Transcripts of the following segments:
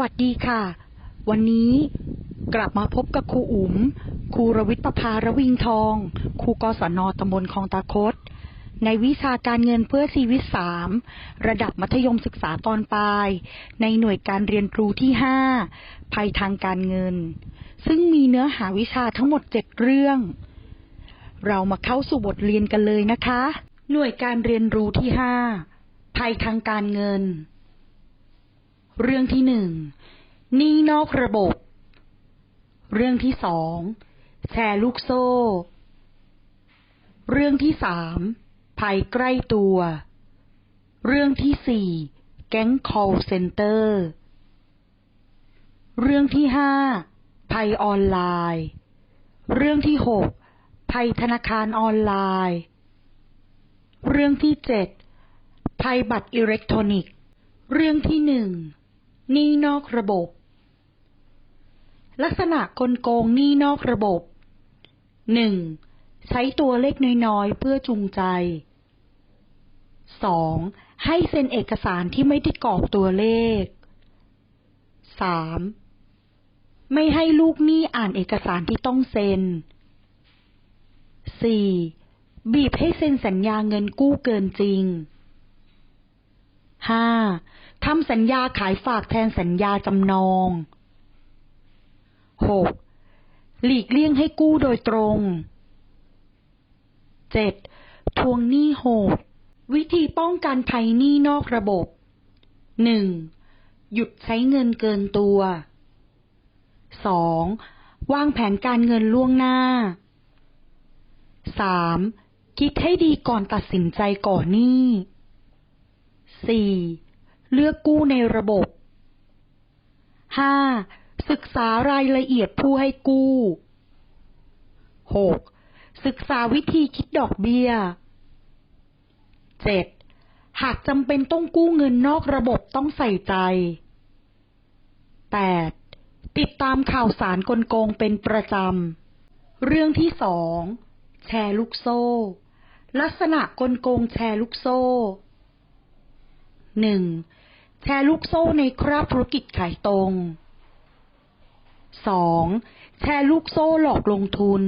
วัสดีค่ะ วันนี้กลับมาพบกับครูอุ๋ม ครูรวิทย์ประภารวิงทอง ครูกศนตำบลคลองตาคด ในวิชาการเงินเพื่อชีวิตสามระดับมัธยมศึกษาตอนปลาย ในหน่วยการเรียนรู้ที่ห้าภัยทางการเงิน ซึ่งมีเนื้อหาวิชาทั้งหมดเจ็ดเรื่อง เรามาเข้าสู่บทเรียนกันเลยนะคะ หน่วยการเรียนรู้ที่ห้าภัยทางการเงิน เรื่องที่หนึ่งหนี้นอกระบบ เรื่องที่สอง แชร์ลูกโซ่ เรื่องที่สามภัยใกล้ตัว เรื่องที่สี่ แก๊ง call center เรื่องที่ห้าภัยออนไลน์ เรื่องที่หกภัยธนาคารออนไลน์ เรื่องที่เจ็ดภัยบัตรอิเล็กทรอนิกส์ เรื่องที่หนึ่ง หนี้นอกระบบ ลักษณะกลโกงหนี้นอกระบบ หนึ่งใช้ตัวเลขน้อยๆ เพื่อจูงใจ สองให้เซ็นเอกสารที่ไม่ได้กรอกตัวเลข สามไม่ให้ลูกหนี้อ่านเอกสารที่ต้องเซ็นสี่บีบให้เซ็นสัญญาเงินกู้เกินจริงห้า ทำสัญญาขายฝากแทนสัญญาจำนองหกหลีกเลี่ยงให้กู้โดยตรงเจ็ดทวงหนี้โหด วิธีป้องกันภัยหนี้นอกระบบหนึ่งหยุดใช้เงินเกินตัวสองวางแผนการเงินล่วงหน้าสามคิดให้ดีก่อนตัดสินใจก่อหนี้ 4. เลือกกู้ในระบบ 5. ศึกษารายละเอียดผู้ให้กู้ 6. ศึกษาวิธีคิดดอกเบี้ย 7. หากจำเป็นต้องกู้เงินนอกระบบต้องใส่ใจ 8. ติดตามข่าวสารกลโกงเป็นประจำ เรื่องที่สองแชร์ลูกโซ่ ลักษณะกลโกงแชร์ลูกโซ่หนึ่ง แชร์ลูกโซ่ในคราบธุรกิจขายตรงสองแชร์ลูกโซ่หลอกลงทุน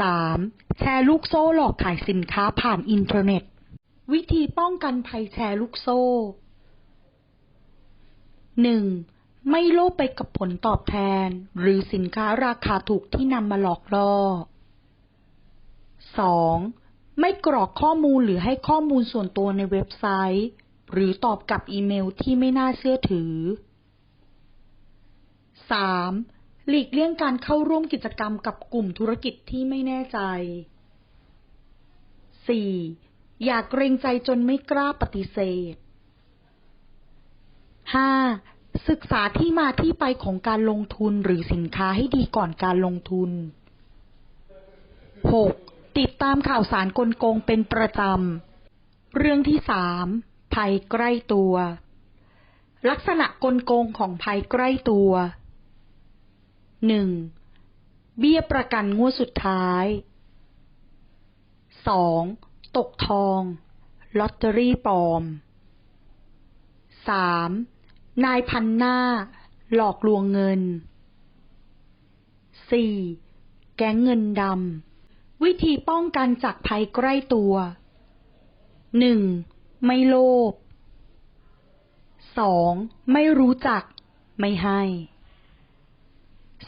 สามแชร์ลูกโซ่หลอกขายสินค้าผ่านอินเทอร์เน็ต วิธีป้องกันภัยแชร์ลูกโซ่หนึ่งไม่โลภไปกับผลตอบแทน หรือสินค้าราคาถูกที่นำมาหลอกล่อสองไม่กรอกข้อมูลหรือให้ข้อมูลส่วนตัวในเว็บไซต์ หรือตอบกับอีเมลที่ไม่น่าเชื่อถือ 3. หลีกเลี่ยงการเข้าร่วมกิจกรรมกับกลุ่มธุรกิจที่ไม่แน่ใจ 4. อย่าเกรงใจจนไม่กล้าปฏิเสธ 5. ศึกษาที่มาที่ไปของการลงทุนหรือสินค้าให้ดีก่อนการลงทุน 6. ติดตามข่าวสารกลโกงเป็นประจำ เรื่องที่สาม ภัยใกล้ตัว ลักษณะกลโกงของภัยใกล้ตัวหนึ่งเบี้ยประกันงวดสุดท้ายสองตกทอง ลอตเตอรี่ปลอมสามนายพันหน้า หลอกลวงเงินสี่แก๊งเงินดำวิธีป้องกันจากภัยใกล้ตัวหนึ่ง ไม่โลภสองไม่รู้จัก ไม่ให้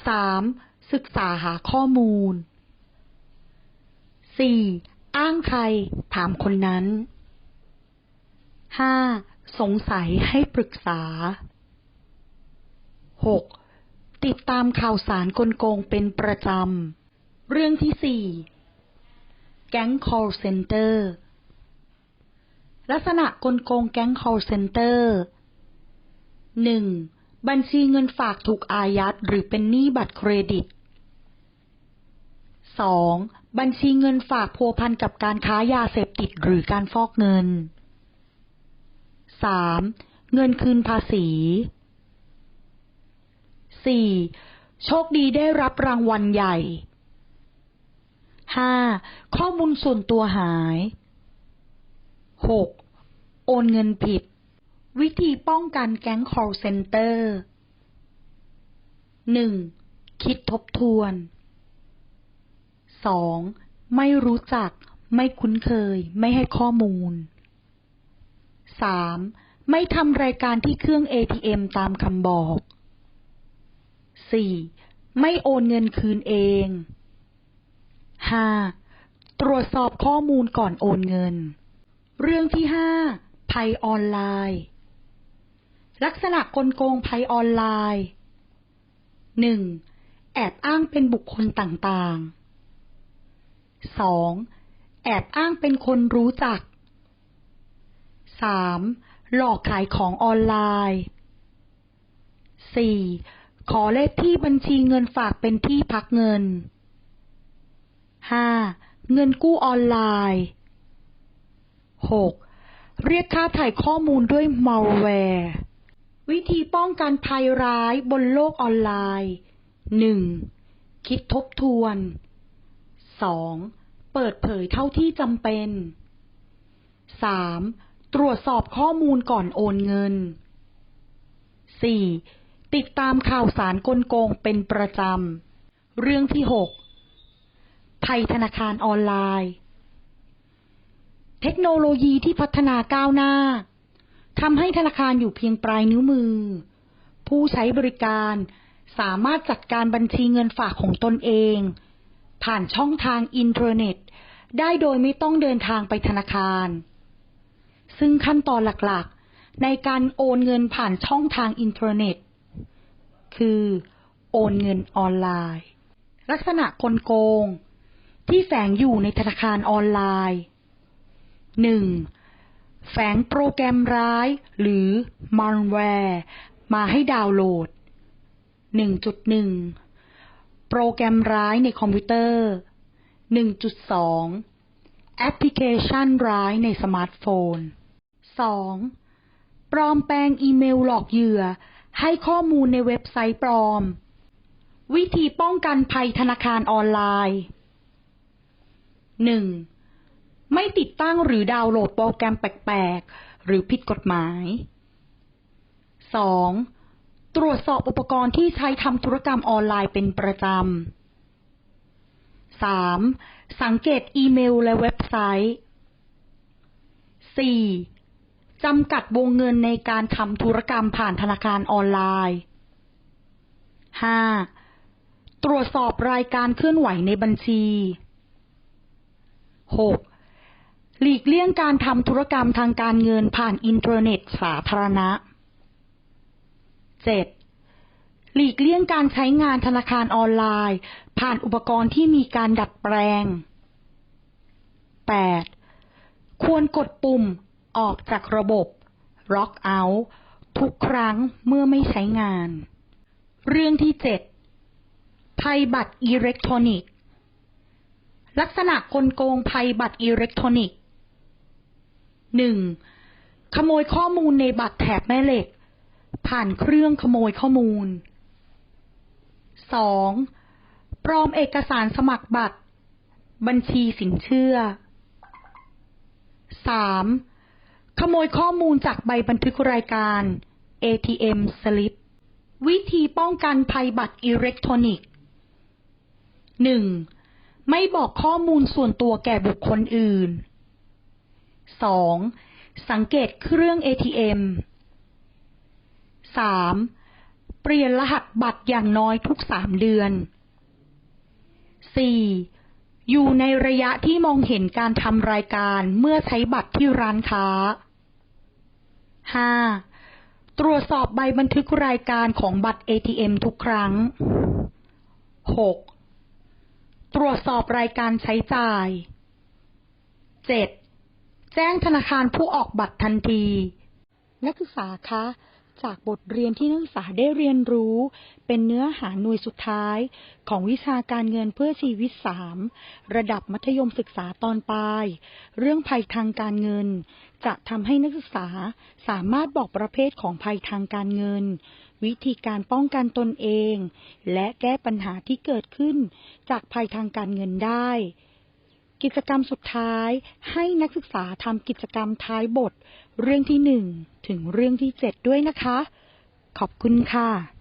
สามศึกษาหาข้อมูลสี่อ้างใครถามคนนั้นห้าสงสัยให้ปรึกษาหกติดตามข่าวสารกลโกงเป็นประจำ เรื่องที่สี่แก๊ง call center ลักษณะกลโกงแก๊ง call center หนึ่งบัญชีเงินฝากถูกอายัดหรือเป็นหนี้บัตรเครดิตสองบัญชีเงินฝากพัวพันกับการค้ายาเสพติดหรือการฟอกเงินสามเงินคืนภาษีสี่โชคดีได้รับรางวัลใหญ่ห้าข้อมูลส่วนตัวหายหก โอนเงินผิด วิธีป้องกันแก๊ง call center 1. คิดทบทวน 2. ไม่รู้จัก ไม่คุ้นเคย ไม่ให้ข้อมูล 3. ไม่ทำรายการที่เครื่อง ATM ตามคำบอก 4. ไม่โอนเงินคืนเอง 5. ตรวจสอบข้อมูลก่อนโอนเงิน เรื่องที่ 5 ภัยออนไลน์ ลักษณะกลโกงภัยออนไลน์ 1. แอบอ้างเป็นบุคคลต่างๆ 2. แอบอ้างเป็นคนรู้จัก 3. หลอกขายของออนไลน์ 4. ขอเลขที่บัญชีเงินฝากเป็นที่พักเงิน 5. เงินกู้ออนไลน์ 6. เรียกค่าถ่ายข้อมูลด้วย malware วิธีป้องกันภัยร้ายบนโลกออนไลน์ 1. คิดทบทวน 2. เปิดเผยเท่าที่จำเป็น 3. ตรวจสอบข้อมูลก่อนโอนเงิน 4. ติดตามข่าวสารกลโกงเป็นประจำ เรื่องที่ 6 ภัยธนาคารออนไลน์ เทคโนโลยีที่พัฒนาก้าวหน้าทำให้ธนาคารอยู่เพียงปลายนิ้วมือ ผู้ใช้บริการสามารถจัดการบัญชีเงินฝากของตนเอง ผ่านช่องทางอินเทอร์เน็ต ได้โดยไม่ต้องเดินทางไปธนาคาร ซึ่งขั้นตอนหลักๆ ในการโอนเงินผ่านช่องทางอินเทอร์เน็ต คือโอนเงินออนไลน์ ลักษณะกลโกง ที่แฝงอยู่ในธนาคารออนไลน์ 1. แฝงโปรแกรมร้ายหรือ malware มาให้ดาวน์โหลด 1.1 โปรแกรมร้ายในคอมพิวเตอร์ 1.2 แอปพลิเคชันร้ายในสมาร์ทโฟน 2. ปลอมแปลงอีเมลหลอกเหยื่อ ให้ข้อมูลในเว็บไซต์ปลอม วิธีป้องกันภัยธนาคารออนไลน์ 1. ไม่ติดตั้งหรือดาวน์โหลดโปรแกรมแปลก ๆ หรือผิดกฎหมาย 2. ตรวจสอบอุปกรณ์ที่ใช้ทำธุรกรรมออนไลน์เป็นประจำ 3. สังเกตอีเมลและเว็บไซต์ 4. จำกัดวงเงินในการทำธุรกรรมผ่านธนาคารออนไลน์ 5. ตรวจสอบรายการเคลื่อนไหวในบัญชี 6. หลีกเลี่ยงการทำธุรกรรมทางการเงินผ่านอินเทอร์เน็ตสาธารณะ 7. หลีกเลี่ยงการใช้งานธนาคารออนไลน์ ผ่านอุปกรณ์ที่มีการดัดแปลง 8. ควรกดปุ่มออกจากระบบ Lock out ทุกครั้งเมื่อไม่ใช้งาน เรื่องที่ 7 ภัยบัตรอิเล็กทรอนิกส์ ลักษณะกลโกงภัยบัตรอิเล็กทรอนิกส์ 1. ขโมยข้อมูลในบัตรแถบแม่เหล็ก ผ่านเครื่องขโมยข้อมูล 2. ปลอมเอกสารสมัครบัตร บัญชีสินเชื่อ 3. ขโมยข้อมูลจากใบบันทึกรายการ ATM สลิปวิธีป้องกันภัยบัตรอิเล็กทรอนิกส์ 1. ไม่บอกข้อมูลส่วนตัวแก่บุคคลอื่น 2. สังเกตเครื่อง ATM 3. เปลี่ยนรหัสบัตรอย่างน้อยทุกสามเดือน 4. อยู่ในระยะที่มองเห็นการทำรายการเมื่อใช้บัตรที่ร้านค้า 5. ตรวจสอบใบบันทึกรายการของบัตร ATM ทุกครั้ง 6. ตรวจสอบรายการใช้จ่าย 7. แจ้งธนาคารผู้ออกบัตรทันที นักศึกษาคะ จากบทเรียนที่นักศึกษาได้เรียนรู้ เป็นเนื้อหาหน่วยสุดท้ายของวิชาการเงินเพื่อชีวิต 3 ระดับมัธยมศึกษาตอนปลาย เรื่องภัยทางการเงิน จะทำให้นักศึกษาสามารถบอกประเภทของภัยทางการเงิน วิธีการป้องกันตนเอง และแก้ปัญหาที่เกิดขึ้น จากภัยทางการเงินได้ กิจกรรมสุดท้ายให้นักศึกษาทำกิจกรรมท้ายบท เรื่องที่หนึ่งถึงเรื่องที่เจ็ดด้วยนะคะ ขอบคุณค่ะ